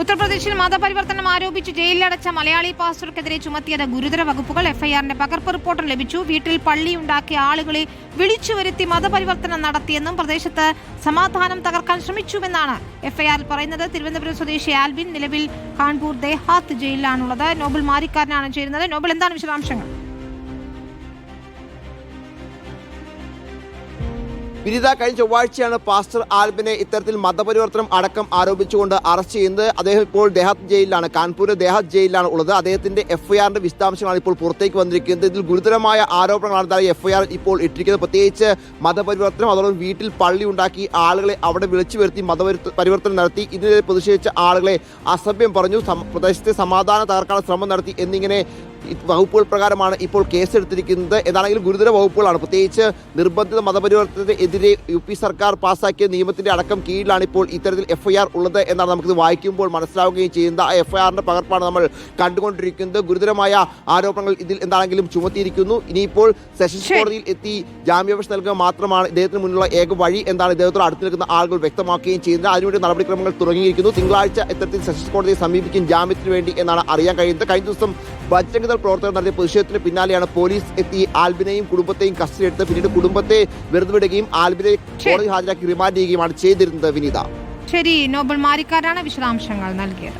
ഉത്തർപ്രദേശിൽ മതപരിവർത്തനം ആരോപിച്ച് ജയിലിലടച്ച മലയാളി പാസ്റ്റർക്കെതിരെ ചുമത്തിയത് ഗുരുതര വകുപ്പുകൾ. എഫ്ഐആറിന്റെ പകർപ്പ് റിപ്പോർട്ട് ലഭിച്ചു. വീട്ടിൽ പള്ളിയുണ്ടാക്കിയ ആളുകളെ വിളിച്ചു വരുത്തി മതപരിവർത്തനം നടത്തിയെന്നും പ്രദേശത്ത് സമാധാനം തകർക്കാൻ ശ്രമിച്ചുവെന്നാണ് എഫ്ഐആറിൽ പറയുന്നത്. തിരുവനന്തപുരം സ്വദേശി ആൽബിൻ നിലവിൽ കാൺപൂർ ദേഹാത്ത് ജയിലിലാണുള്ളത്. നോബൽ മാരിക്കാരനാണ് ചേരുന്നത്. നോബൽ എന്താണ് വിശദാംശങ്ങൾ? വിനിത കഴിഞ്ഞ ചൊവ്വാഴ്ചയാണ് പാസ്റ്റർ ആൽബിനെ ഇത്തരത്തിൽ മതപരിവർത്തനം അടക്കം ആരോപിച്ചുകൊണ്ട് അറസ്റ്റ് ചെയ്യുന്നത്. അദ്ദേഹം ഇപ്പോൾ ദേഹാത്ത് ജയിലിലാണ്. കാൺപൂർ ദേഹാത്ത് ജയിലിലാണ് ഉള്ളത്. അദ്ദേഹത്തിന്റെ എഫ്ഐആറിന്റെ വിശദാംശങ്ങളാണ് ഇപ്പോൾ പുറത്തേക്ക് വന്നിരിക്കുന്നത്. ഇതിൽ ഗുരുതരമായ ആരോപണങ്ങളാണ് താഴെ എഫ്ഐആർ ഇപ്പോൾ ഇട്ടിരിക്കുന്നത്. പ്രത്യേകിച്ച് മതപരിവർത്തനം അതോടൊപ്പം വീട്ടിൽ പള്ളി ഉണ്ടാക്കി ആളുകളെ അവിടെ വിളിച്ചു വരുത്തി മതപരിവർത്തനം നടത്തി. ഇതിനെതിരെ പ്രതിഷേധിച്ച ആളുകളെ അസഭ്യം പറഞ്ഞു. പ്രദേശത്തെ സമാധാനം തകർക്കാനുള്ള ശ്രമം നടത്തി എന്നിങ്ങനെ വകുപ്പുകൾ പ്രകാരമാണ് ഇപ്പോൾ കേസെടുത്തിരിക്കുന്നത്. ഏതാണെങ്കിലും ഗുരുതര വകുപ്പുകളാണ്. പ്രത്യേകിച്ച് നിർബന്ധിത മതപരിവർത്തനത്തിനെതിരെ യു പി സർക്കാർ പാസാക്കിയ നിയമത്തിന്റെ അടക്കം കീഴിലാണ് ഇപ്പോൾ ഇത്തരത്തിൽ എഫ്ഐആർ ഉള്ളത് എന്നാണ് നമുക്കിത് വായിക്കുമ്പോൾ മനസ്സിലാവുകയും ചെയ്യുന്നത്. ആ എഫ്ഐആറിന്റെ പകർപ്പാണ് നമ്മൾ കണ്ടുകൊണ്ടിരിക്കുന്നത്. ഗുരുതരമായ ആരോപണങ്ങൾ ഇതിൽ എന്താണെങ്കിലും ചുമത്തിയിരിക്കുന്നു. ഇനിയിപ്പോൾ സെഷൻസ് കോടതിയിൽ എത്തി ജാമ്യാപേക്ഷ നൽകുക മാത്രമാണ് ഇദ്ദേഹത്തിന് മുന്നിലുള്ള ഏക വഴി എന്താണ് ഇദ്ദേഹത്തോട് അടുത്ത് നിൽക്കുന്ന ആളുകൾ വ്യക്തമാക്കുകയും ചെയ്യുന്നത്. അതിനുവേണ്ടി നടപടിക്രമങ്ങൾ തുടങ്ങിയിരിക്കുന്നു. തിങ്കളാഴ്ച ഇത്തരത്തിൽ സെഷൻസ് കോടതിയെ സമീപിക്കും ജാമ്യത്തിന് വേണ്ടി എന്നാണ് അറിയാൻ കഴിയുന്നത്. കഴിഞ്ഞ ദിവസം ബജരംഗദൾ പ്രവർത്തകർ നടത്തിയ പ്രതിഷേധത്തിന് പിന്നാലെയാണ് പോലീസ് എത്തി ആൽബിനെയും കുടുംബത്തെയും കസ്റ്റഡി എടുത്ത് പിന്നീട് കുടുംബത്തെ വെറുതെ വിടുകയും ആൽബിനെ കോടതി ഹാജരാക്കി റിമാൻഡ് ചെയ്യുകയുമാണ് ചെയ്തിരുന്നത് വിനീത. ശരി നോബൽ മാരിക്കാരാണ് വിശദാംശങ്ങൾ നൽകിയത്.